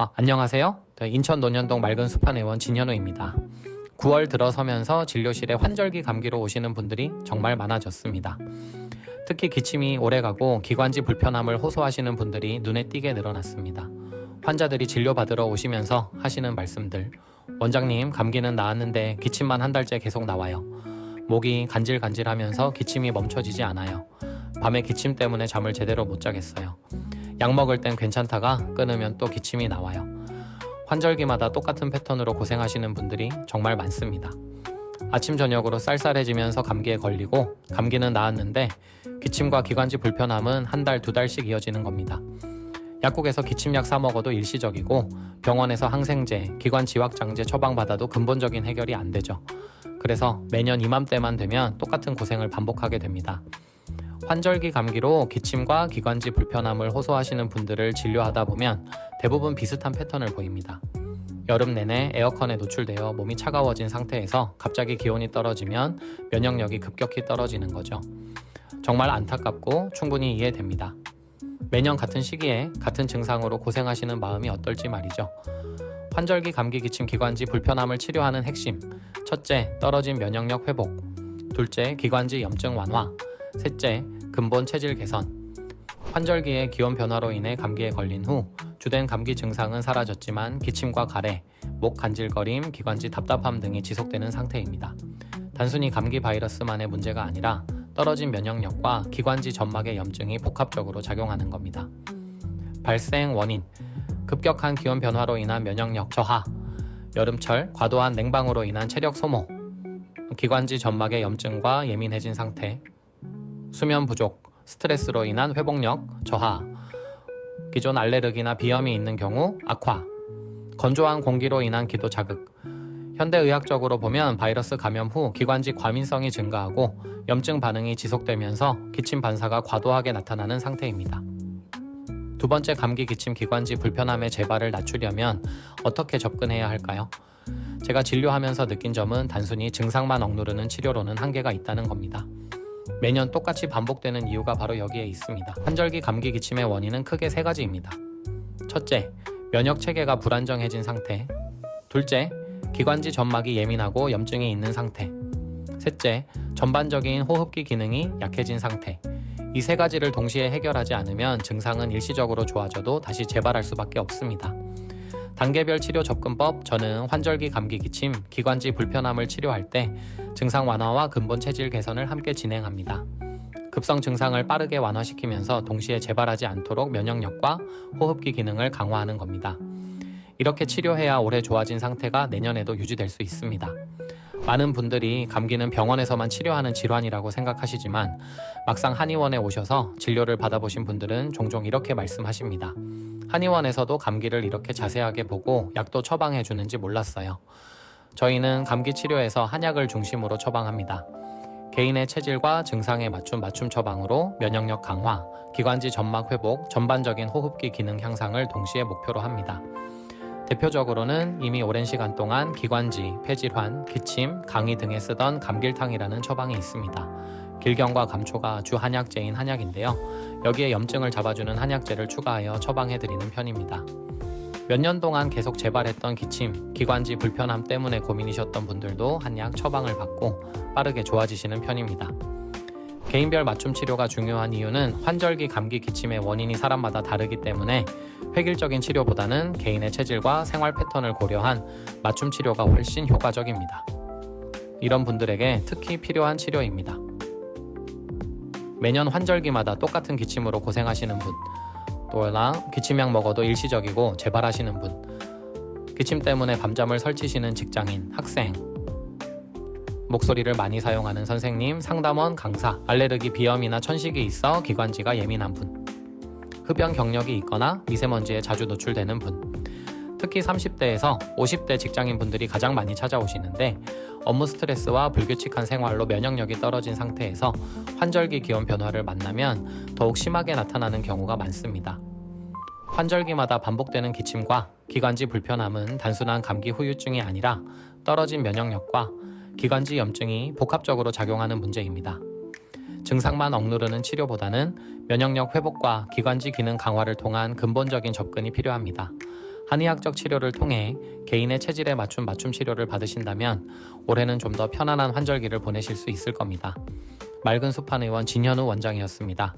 아, 안녕하세요. 네, 인천 논현동 맑은 숲한 의원 진현우입니다. 9월 들어서면서 진료실에 환절기 감기로 오시는 분들이 정말 많아졌습니다. 특히 기침이 오래가고 기관지 불편함을 호소하시는 분들이 눈에 띄게 늘어났습니다. 환자들이 진료받으러 오시면서 하시는 말씀들. 원장님, 감기는 나았는데 기침만 한 달째 계속 나와요. 목이 간질간질하면서 기침이 멈춰지지 않아요. 밤에 기침 때문에 잠을 제대로 못 자겠어요. 약 먹을 땐 괜찮다가 끊으면 또 기침이 나와요. 환절기마다 똑같은 패턴으로 고생하시는 분들이 정말 많습니다. 아침 저녁으로 쌀쌀해지면서 감기에 걸리고 감기는 나았는데 기침과 기관지 불편함은 한 달, 두 달씩 이어지는 겁니다. 약국에서 기침약 사 먹어도 일시적이고 병원에서 항생제, 기관 지확 장제 처방 받아도 근본적인 해결이 안 되죠. 그래서 매년 이맘때만 되면 똑같은 고생을 반복하게 됩니다. 환절기 감기로 기침과 기관지 불편함을 호소하시는 분들을 진료하다 보면 대부분 비슷한 패턴을 보입니다. 여름 내내 에어컨에 노출되어 몸이 차가워진 상태에서 갑자기 기온이 떨어지면 면역력이 급격히 떨어지는 거죠. 정말 안타깝고 충분히 이해됩니다. 매년 같은 시기에 같은 증상으로 고생하시는 마음이 어떨지 말이죠. 환절기 감기 기침 기관지 불편함을 치료하는 핵심. 첫째, 떨어진 면역력 회복. 둘째, 기관지 염증 완화. 셋째, 근본 체질 개선. 환절기에 기온 변화로 인해 감기에 걸린 후 주된 감기 증상은 사라졌지만 기침과 가래, 목 간질거림, 기관지 답답함 등이 지속되는 상태입니다. 단순히 감기 바이러스만의 문제가 아니라 떨어진 면역력과 기관지 점막의 염증이 복합적으로 작용하는 겁니다. 발생 원인 급격한 기온 변화로 인한 면역력 저하, 여름철 과도한 냉방으로 인한 체력 소모, 기관지 점막의 염증과 예민해진 상태, 수면 부족, 스트레스로 인한 회복력 저하, 기존 알레르기나 비염이 있는 경우 악화, 건조한 공기로 인한 기도 자극. 현대의학적으로 보면 바이러스 감염 후 기관지 과민성이 증가하고 염증 반응이 지속되면서 기침 반사가 과도하게 나타나는 상태입니다. 두 번째 감기 기침 기관지 불편함의 재발을 낮추려면 어떻게 접근해야 할까요? 제가 진료하면서 느낀 점은 단순히 증상만 억누르는 치료로는 한계가 있다는 겁니다. 매년 똑같이 반복되는 이유가 바로 여기에 있습니다. 환절기 감기 기침의 원인은 크게 세 가지입니다. 첫째, 면역 체계가 불안정해진 상태. 둘째, 기관지 점막이 예민하고 염증이 있는 상태. 셋째, 전반적인 호흡기 기능이 약해진 상태. 이 세 가지를 동시에 해결하지 않으면 증상은 일시적으로 좋아져도 다시 재발할 수밖에 없습니다. 단계별 치료 접근법 저는 환절기 감기 기침, 기관지 불편함을 치료할 때 증상 완화와 근본 체질 개선을 함께 진행합니다. 급성 증상을 빠르게 완화시키면서 동시에 재발하지 않도록 면역력과 호흡기 기능을 강화하는 겁니다. 이렇게 치료해야 오래 좋아진 상태가 내년에도 유지될 수 있습니다. 많은 분들이 감기는 병원에서만 치료하는 질환이라고 생각하시지만 막상 한의원에 오셔서 진료를 받아보신 분들은 종종 이렇게 말씀하십니다. 한의원에서도 감기를 이렇게 자세하게 보고 약도 처방해 주는지 몰랐어요. 저희는 감기 치료에서 한약을 중심으로 처방합니다. 개인의 체질과 증상에 맞춘 맞춤 처방으로 면역력 강화, 기관지 점막 회복, 전반적인 호흡기 기능 향상을 동시에 목표로 합니다. 대표적으로는 이미 오랜 시간 동안 기관지, 폐질환, 기침, 강의 등에 쓰던 감길탕이라는 처방이 있습니다. 길경과 감초가 주 한약재인 한약인데요. 여기에 염증을 잡아주는 한약재를 추가하여 처방해드리는 편입니다. 몇 년 동안 계속 재발했던 기침, 기관지 불편함 때문에 고민이셨던 분들도 한약 처방을 받고 빠르게 좋아지시는 편입니다. 개인별 맞춤 치료가 중요한 이유는 환절기 감기 기침의 원인이 사람마다 다르기 때문에 획일적인 치료보다는 개인의 체질과 생활 패턴을 고려한 맞춤 치료가 훨씬 효과적입니다. 이런 분들에게 특히 필요한 치료입니다. 매년 환절기마다 똑같은 기침으로 고생하시는 분, 또나 기침약 먹어도 일시적이고 재발하시는 분, 기침 때문에 밤잠을 설치시는 직장인, 학생, 목소리를 많이 사용하는 선생님, 상담원, 강사, 알레르기 비염이나 천식이 있어 기관지가 예민한 분, 흡연 경력이 있거나 미세먼지에 자주 노출되는 분, 특히 30대에서 50대 직장인 분들이 가장 많이 찾아오시는데 업무 스트레스와 불규칙한 생활로 면역력이 떨어진 상태에서 환절기 기온 변화를 만나면 더욱 심하게 나타나는 경우가 많습니다. 환절기마다 반복되는 기침과 기관지 불편함은 단순한 감기 후유증이 아니라 떨어진 면역력과 기관지 염증이 복합적으로 작용하는 문제입니다. 증상만 억누르는 치료보다는 면역력 회복과 기관지 기능 강화를 통한 근본적인 접근이 필요합니다. 한의학적 치료를 통해 개인의 체질에 맞춘 맞춤 치료를 받으신다면 올해는 좀 더 편안한 환절기를 보내실 수 있을 겁니다. 맑은 숲한 의원 진현우 원장이었습니다.